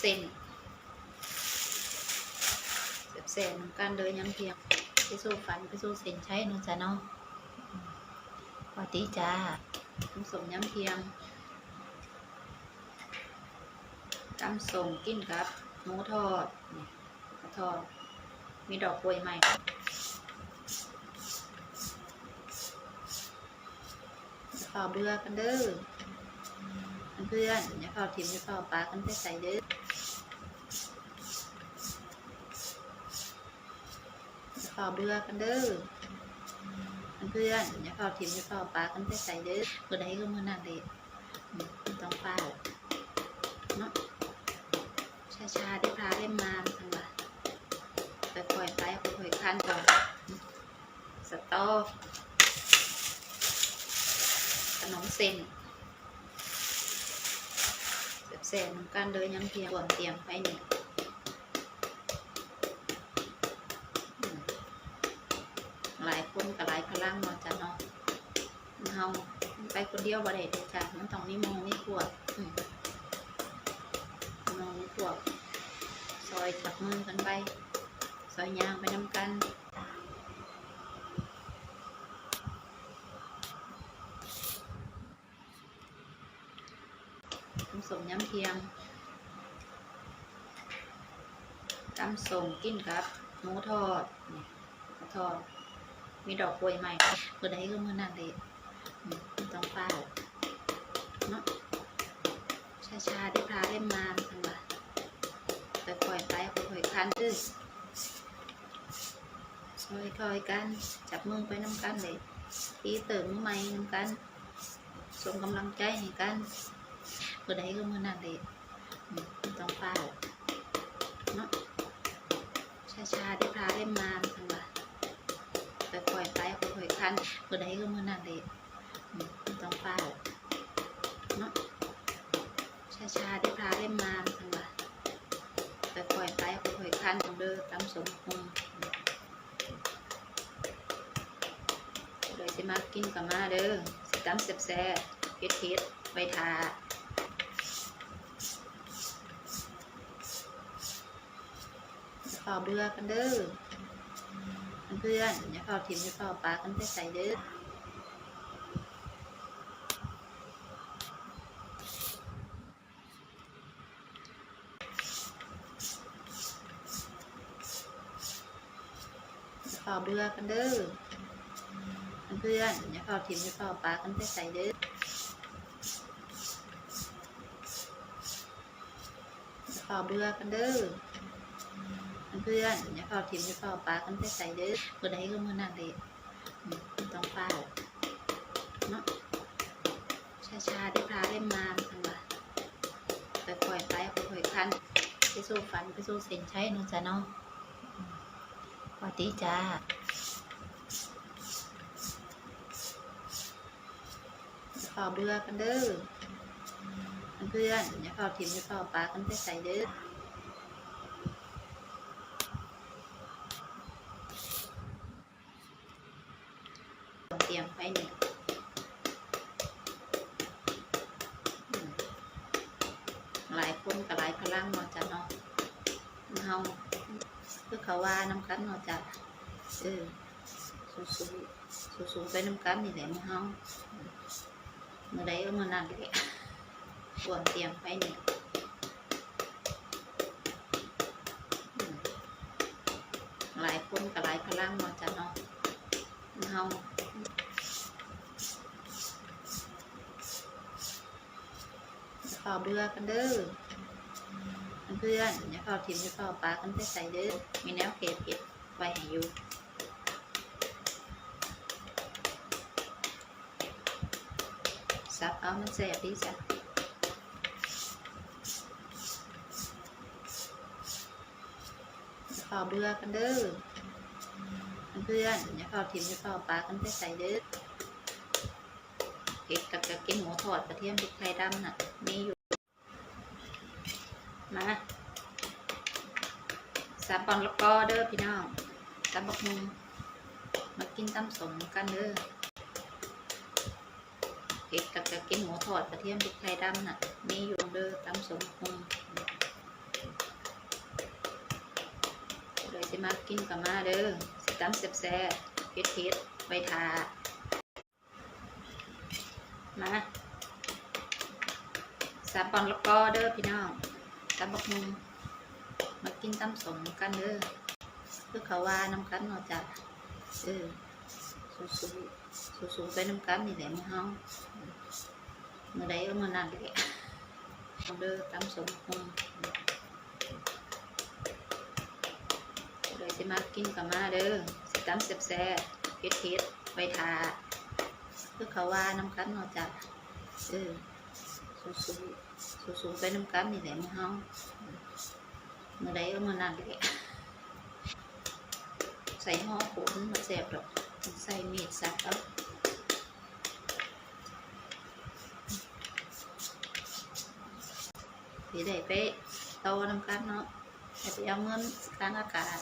เส้นแสบๆน้ำกันเลยย้ำเพียงไปสู้ฟันไปสู้เส้นใช้เนาะจ้ะเนาะอืมสวัสดีจ้าน้ำสมย้ำเพียงตำส่งกินกับหมูทอดกระทอดมีดอกกล้วยใหม่อย่าเฝ้าเบื่อกันเด้อเพื่อนอย่าเฝ้าทิมอย่าเฝ้าปลากันไปใส่เด้ออย่าเฝ้าเบื่อกันเด้อเพื่อนอย่าเฝ้าทิมอย่าเฝ้าปลากันไปใส่เด้อเมื่อใดก็เมื่อนั้นเด็ต้องเฝ้าเนาะชาๆได้พาได้มาทั้งวันไปปล่อยไปค่อยๆขั้นก่อนสตอขนมเส้นแสบๆน้ำกันเลยย้ำเพียงก่อนเตรียมไปนี่ หลายคนกับหลายพลังเนาะจ้ะเนาะเฮาไปคนเดียวบ่ได้เด้อจ้ะมันต้องมีหมองมีพวกอืมองมีพวกซอยจับมือกันไป ซอยยางไปน้ำกันตำสมย้ำเทียงตำส่งกินกับหมูทอดหมูทอด มีดอกกล้วยใหม่เมื่อใดก็เมื่อนั้นเลยต้องเฝ้าเนาะชาๆได้พาได้มาทั้งวันไปปล่อยไปค่อยคันเด้อซอยคอยกัน จับมือไปน้ำกันเลยที่เติมใหม่น้ำกันส่งกำลังใจให้กันเมื่อใดก็เมื่อนั้นเลยต้องเฝ้าเนาะชาๆได้พาได้มาทั้งวันไปปล่อย ค่อยๆคันเมื่อใดก็เมื่อนั้นเลยต้องเฝ้าเนาะชาๆได้พาได้มาทั้งวันไปปล่อยไปค่อยๆคันของเด้อตามสมคงเลยสิมากินกับมาเด้อสิตำแซ่บๆเผ็ดเผ็ดๆไปทาอย่าเฝ้าเบื่อกันเด้อ เพื่อนๆอย่าเฝ้าทิมอย่าเฝ้าปลากันไปใส่เด้ออย่าเฝ้าเบือกันเด้อเพื่อนๆอย่าเฝ้าทิมอย่าเฝ้าปลากันไปใส่เด้ออย่าเฝ้าเบือกันเด้อ เพื่อนอย่าเฝ้าทิมอย่าเฝ้าปลากันไปใส่เด้อเมื่อใดก็มือนั้นเลยต้องเฝ้าเนาะชาๆได้พาได้มาทั้งวันไปปล่อยไปค่อยคันไปสู้ฟันไปสู้เส้นใช้เนาะจ้ะเนาะอืมสวัสดีจ้าอย่าเฝ้าเบื่อกันเด้อเพื่อนอย่าเฝ้าทิมอย่าเฝ้าปลากันไปใส่เด้อ รียมไปนี่อืมหลายคนกับหลายพลังเนาะจ้ะเนาะเฮาคือเขาว่าน้ำกันเนาะจ้ะเออสู้ๆสู้ๆไปน้ำกันนี่แหละเฮาเมื่อใดก็เมื่อนั้นเลยควรเตรียมไปเนี่ยอืมหลายคนกับหลายพลังเนาะจ้ะเนาะเฮาอย่าเฝ้าเบื่อกันเด้อเพื่อนอย่าเฝ้าทิมอย่าเฝ้าปลากันไปใส่เด้อมีแนวเก็บเก็บไว้ให้อยู่ซับเอามันแสบดีจ้ะอย่าเฝ้าเบื่อกันเด้อเพื่อนอย่าเฝ้าทิมอย่าเฝ้าปลากันไปใส่เด้อเก็บกับกับกินหมูทอดกระเทียมพริกไทยดำน่ะมีอยู่ มาสับบอนแล้วก็เด้อพี่น้องสับบักมุงมากินตำสมกันเด้อเก็บกับกินหมูทอดกระเทียมพริกไทยดำน่ะ มีอยู่เด้อตำสมคงสิมากินกับมาเด้อสิตำแซ่บๆเผ็ดๆไว้ทามาสาปอนละกอเด้อพี่น้อง ตำบักมุงมากินตำสมกันเด้อคือเขาว่าน้ำกันเนาะจ้ะเออสู้ๆสู้ๆไปน้ำกันนี่แหละมึงเฮาเมื่อใดก็มื่อนั้นแหละเด้อตำสมมุงเดี๋ยวจะมากินกับมาเด้อสิตำแซ่บๆเผ็ดๆไว้ทาคือเขาว่าน้ำกันเนาะจ้ะเออสู้ๆ สู้ๆไปน้ำกันนี่แหละมึงเฮาเมื่อใดก็เมื่อนั้นแหละใส่ห่อขนมาแซ่บดอกใส่มีดสักเอาสีได้ไปโตน้ำกันเนาะแต่ไปเอาเงินกลางอากาศ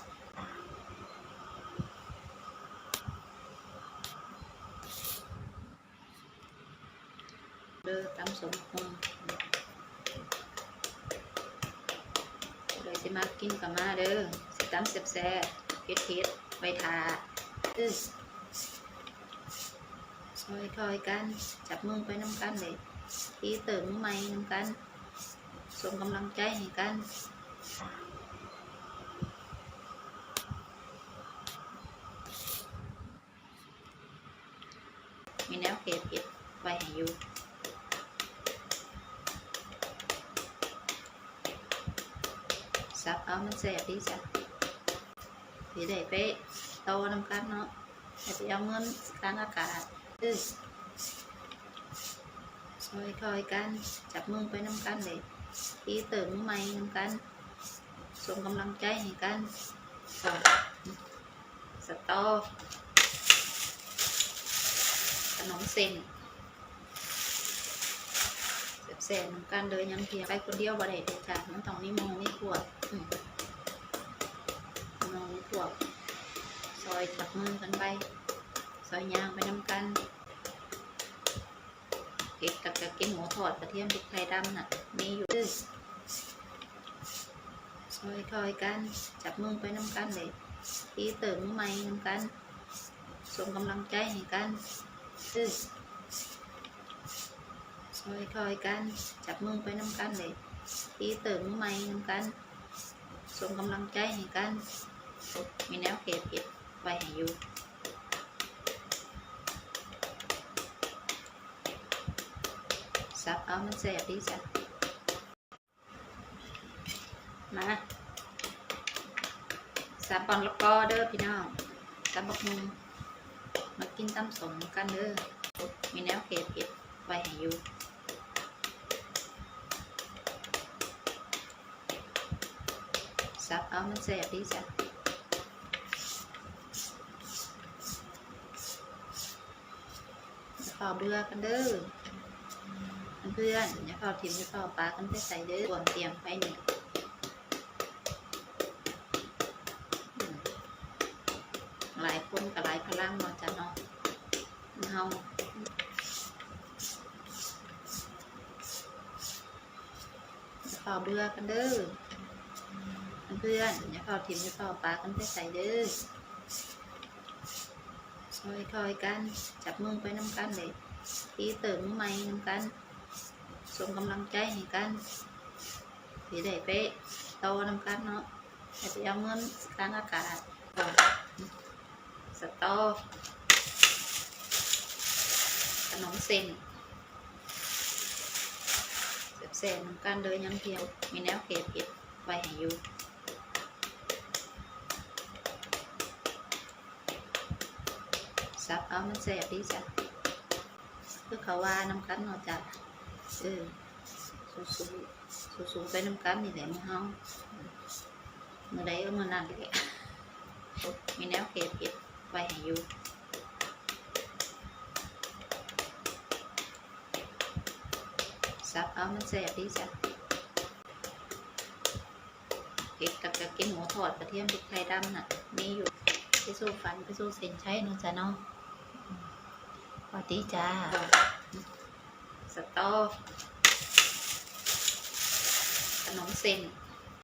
เด้อตำสมคง เลยจะมากินกับมาเด้อสิตำแซ่บๆเผ็ดๆไว้ทาเด้อซอยคอยกัน จับมือไปน้ำกันเลยทีเติมมือใหม่น้ำกันส่งกำลังใจให้กันมีแนวเก็บเก็บไว้ให้อยู่ สับเอามันแสบดีจ้ะสีได้ไปโตน้ำกันเนาะแต่ไปเอาเงินกลางอากาศดื้อซอยคอยกัน จับมือไปน้ำกันเลยทีเติมมือใหม่น้ำกัน ส่งกำลังใจให้กันก่อสตอขนมเส้น แสบๆน้ำกันเลยยังเพียไปคนเดียวบ่ได้เด็ดขาดมันต้องมีหมองมีขวดมองมีขวดซอยจับมือกันไป ซอยยางไปน้ำกัน เก็บกับกับกินหมูทอดกระเทียมพริกไทยดำน่ะมีอยู่ด้อซอยคอยกัน จับมือไปน้ำกันเลยทีเติมมือใหม่น้ำกันส่งกำลังใจให้กันซื้อซอย คอยกัน จับมือไปน้ำกันเลยทีเติมมือใหม่น้ำกันส่งกำลังใจให้กัน มีแนวเก็บเก็บไว้ให้อยู่สับเอามันแสบดีจ้ะมาสับปอนละกอเด้อพี่น้องสับบักมุงมากินตำสมกันเด้อมีแนวเก็บเก็บไว้ให้อยู่ สับเอามันแสบดีจ้ะอเบื่อกันเด้อเพื่อนๆอย่าเฝ้าทิมอย่าเฝ้าปลากันไปใส่เด้อรวมเตรียมไปเนี่ยอืมหลายคนกับหลายพลังเนาะจ้ะเนาะเฮาอเฝ้าเบื่อกันเด้อ พื่อนอย่าเฝ้าทิมอย่าเฝ้าปลากันไปใส่เด้อซอยคอยกัน จับมือไปน้ำกันเลยทีเติมมือใหม่น้ำกันส่งกำลังใจให้กันสีได้ไปโตน้ำกันเนาะแต่ไปเอาเงินกลางอากาศสตอขนมเส้นแซ่บๆน้ำกันเลยยังเพียวมีแนวเก็บเก็บไว้ให้อยู่ สับเอามันแซ่บดีจ้ะคือเขาว่าน้ำกันเนาะจ้ะเออสู้ๆสู้ๆไปน้ำกันนี่แหละมึงเฮาเมื่อใดก็เมื่อนั้นแหละมีแนวเก็บเก็บไว้ให้อยู่สับเอามันแสบดีจ้ะเก็บกับกับกินหมูทอดกระเทียมพริกไทยดำน่ะมีอยู่ไปสู้ฟันไปสู้เส้นใช้นะจ้ะเนาะ วัสดีจ้า สตอขนมเส้น